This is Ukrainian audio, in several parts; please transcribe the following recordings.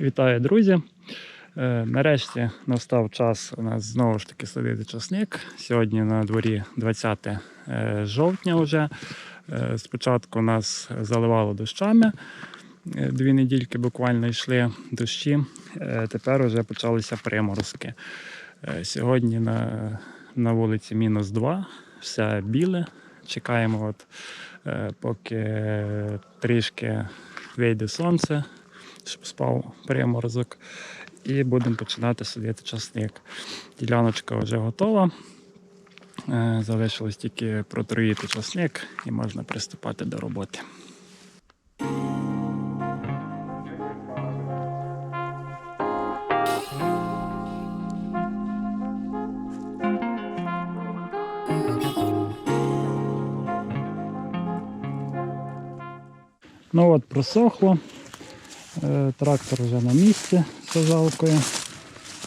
Вітаю, друзі! Е, Нарешті настав час у нас знову ж таки садити часник. Сьогодні на дворі 20 е, жовтня вже. Е, Спочатку нас заливало дощами. Дві недільки буквально йшли дощі. Тепер вже почалися приморозки. Сьогодні на, на вулиці мінус 2, все біле. Чекаємо, от, поки трішки вийде сонце, щоб спав приморозок. І будемо починати садити часник. Діляночка вже готова. Е, Залишилось тільки протруїти часник і можна приступати до роботи. Ну от, просохло. Е, Трактор вже на місці з сажалкою.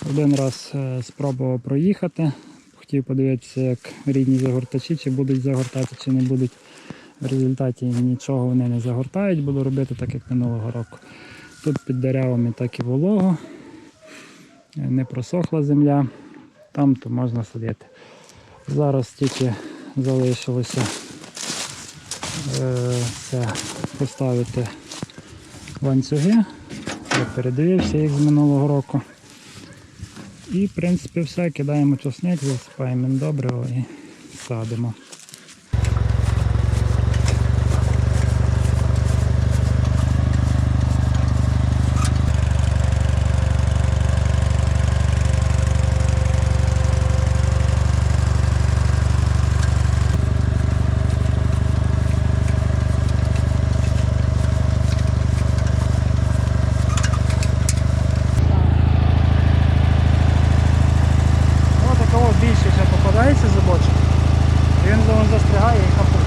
Один раз е, спробував проїхати. Хотів подивитися, як рідні загортачі, чи будуть загортати, чи не будуть. В результаті нічого вони не загортають, буду робити так, як минулого року. Тут під деревами так і волого, Е, не просохла земля, там то можна садити. Зараз тільки залишилося це поставити ланцюги. Я передивився їх з минулого року. І, в принципі, все, кидаємо часник, засипаємо добриво і садимо. Ну, такого більше ще попадається забочок. Він знову застрягає і капут.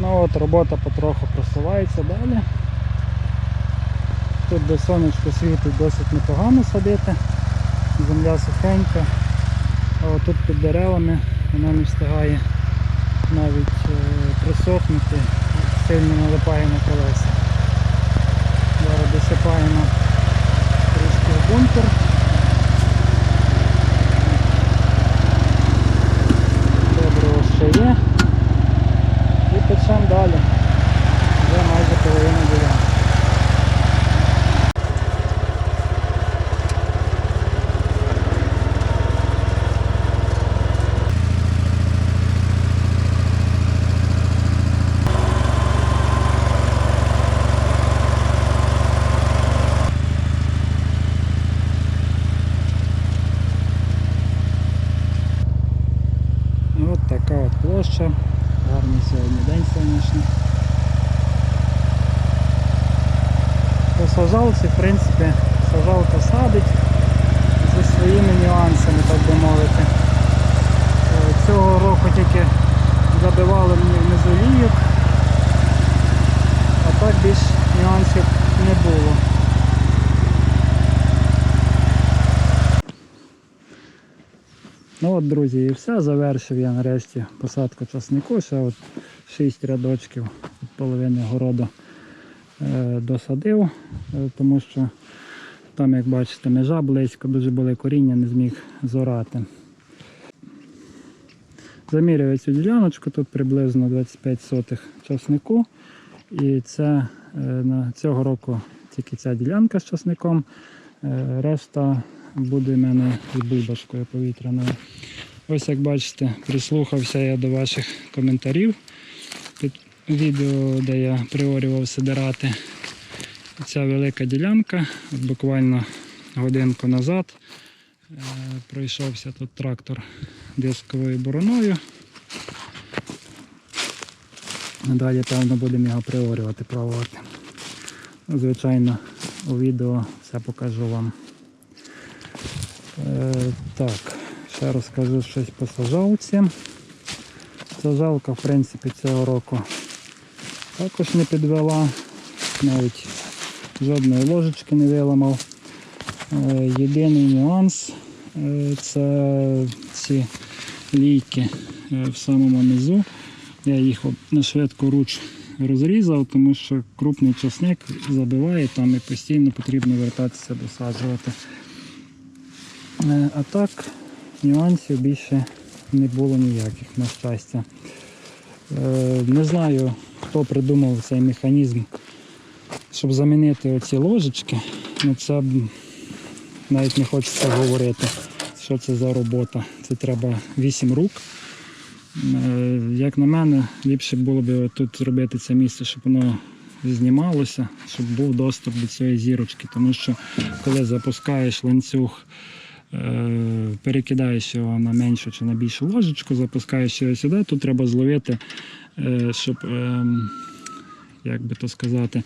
Ну от робота потроху просувається далі. Тут де сонечко світить досить непогано садити. Земля сухенька. А отут під деревами вона не встигає навіть е, присохнути, сильно налипає на колеса. Зараз досипаємо трішки в бункер. Доброго ще є. І печемо далі. Вже майже половина ділянки. От така от площа. Гарний сьогодні день сонячний. По сажалці, в принципі, сажалка садить зі своїми нюансами, так би мовити. Е, Цього року тільки забивали мені внизу лійок, а так більш нюансів не було. Ну от, друзі, і все. Завершив я нарешті посадку часнику. Ще от 6 рядочків від половини городу е, досадив, е, тому що там, як бачите, межа близько, дуже були коріння, не зміг зорати. Замірюю цю діляночку, тут приблизно 25 сотих часнику. І це е, цього року тільки ця ділянка з часником. Решта буде в мене з бульбашкою повітряною. Ось як бачите, прислухався я до ваших коментарів під відео, де я приорював сидирати. Ця велика ділянка, буквально годинку назад е, пройшовся тут трактор дисковою бороною. Далі, певно, будемо його приорювати, пробувати. Звичайно, у відео все покажу вам. Е, так, ще розкажу щось по сажалці. Сажалка, в принципі, цього року також не підвела, навіть жодної ложечки не виламав. Е, єдиний нюанс е, це ці лійки в самому низу. Я їх на швидку руч розрізав, тому що крупний часник забиває там і постійно потрібно вертатися досаджувати. Е, А так, нюансів більше не було ніяких, на щастя. Е, Не знаю, хто придумав цей механізм, щоб замінити оці ложечки. Ну це навіть не хочеться говорити, що це за робота. Це треба 8 рук. Е, Як на мене, ліпше було б тут зробити це місце, щоб воно знімалося, щоб був доступ до цієї зірочки. Тому що коли запускаєш ланцюг, перекидаєш його на меншу чи на більшу ложечку, запускаєш його сюди, тут треба зловити, е, щоб, ем, як би то сказати,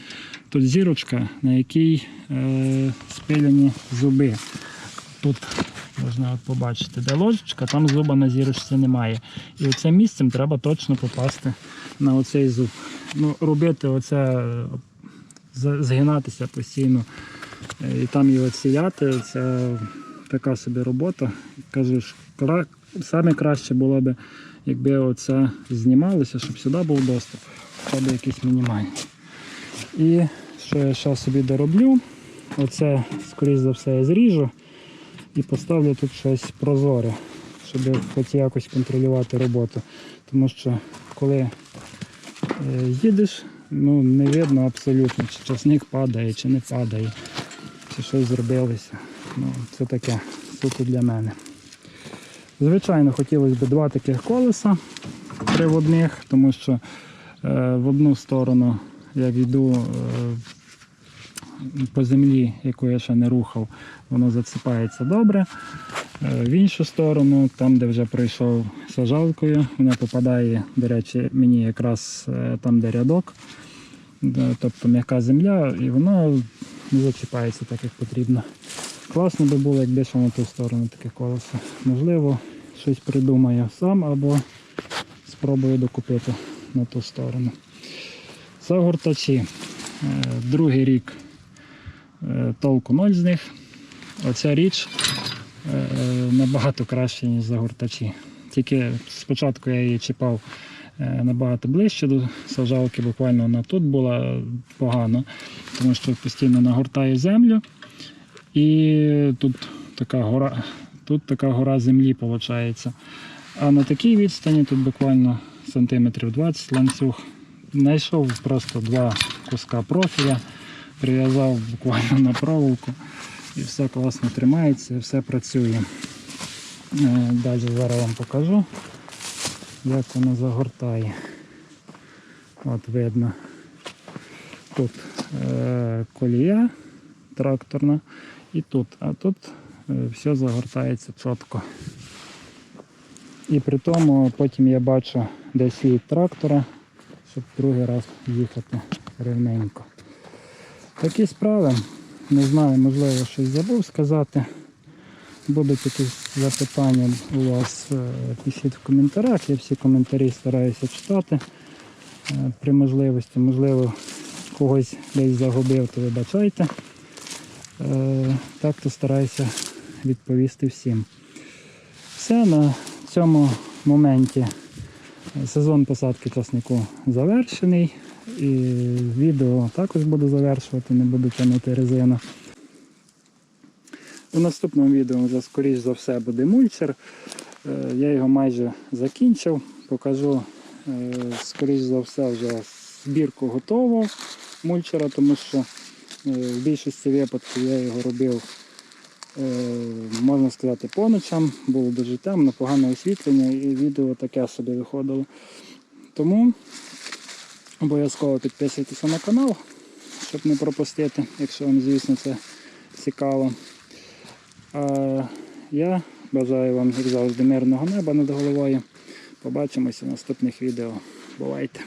тут зірочка, на якій е, спиляні зуби. Тут можна от побачити, де ложечка, там зуба на зірочці немає. І оцим місцем треба точно попасти на оцей зуб. Ну, робити оце, е, згинатися постійно е, і там його ціяти, це така собі робота. Кажу кра... саме краще було б, якби оце знімалося, щоб сюди був доступ, хоча б якийсь мінімальний. І що я зараз собі дороблю, оце, скоріш за все, я зріжу і поставлю тут щось прозоре, щоб хоч якось контролювати роботу. Тому що коли е, їдеш, ну не видно абсолютно, чи часник падає, чи не падає, чи щось зробилося. Ну, це таке суто для мене. Звичайно, хотілося б два таких колеса приводних, тому що е, в одну сторону як йду е, по землі, яку я ще не рухав, воно засипається добре. Е, В іншу сторону, там, де вже пройшов сажалкою, вона попадає, до речі, мені якраз е, там, де рядок, Е, тобто м'яка земля, і воно не зачіпається так, як потрібно. Класно би було, якби ще на ту сторону таке колесо. Можливо, щось придумаю сам або спробую докупити на ту сторону. Загортачі. Е, Другий рік е, толку ноль з них. Оця річ е, набагато краще, ніж загортачі. Тільки спочатку я її чіпав набагато ближче до сажалки, буквально вона тут була погано, тому що постійно нагортає землю. І тут така гора, тут така гора землі виходить. А на такій відстані тут буквально сантиметрів 20 ланцюг. Знайшов просто два куска профіля, прив'язав буквально на проволоку і все класно тримається, і все працює. Е, Далі зараз вам покажу, як воно загортає. От видно. Тут е, колія тракторна і тут. А тут е, все загортається чітко. І при тому потім я бачу, де слід трактора, щоб другий раз їхати рівненько. Такі справи. Не знаю, можливо, щось забув сказати. Будуть якісь запитання у вас, е, пишіть в коментарях. Я всі коментарі стараюся читати е, при можливості. Можливо, когось десь загубив, то вибачайте. Е, Так то стараюся відповісти всім. Все на цьому моменті сезон посадки часнику завершений. І відео також буду завершувати, не буду тягнути резину. У наступному відео вже скоріш за все буде мульчер. Е, Я його майже закінчив. Покажу, е, скоріш за все, вже збірку готову мульчера, тому що в більшості випадків я його робив, е, можна сказати, по ночам. Було дуже темно, погане освітлення і відео таке собі виходило. Тому обов'язково підписуйтеся на канал, щоб не пропустити, якщо вам, звісно, це цікаво. А я Бажаю вам, як завжди, мирного неба над головою. Побачимося в наступних відео. Бувайте!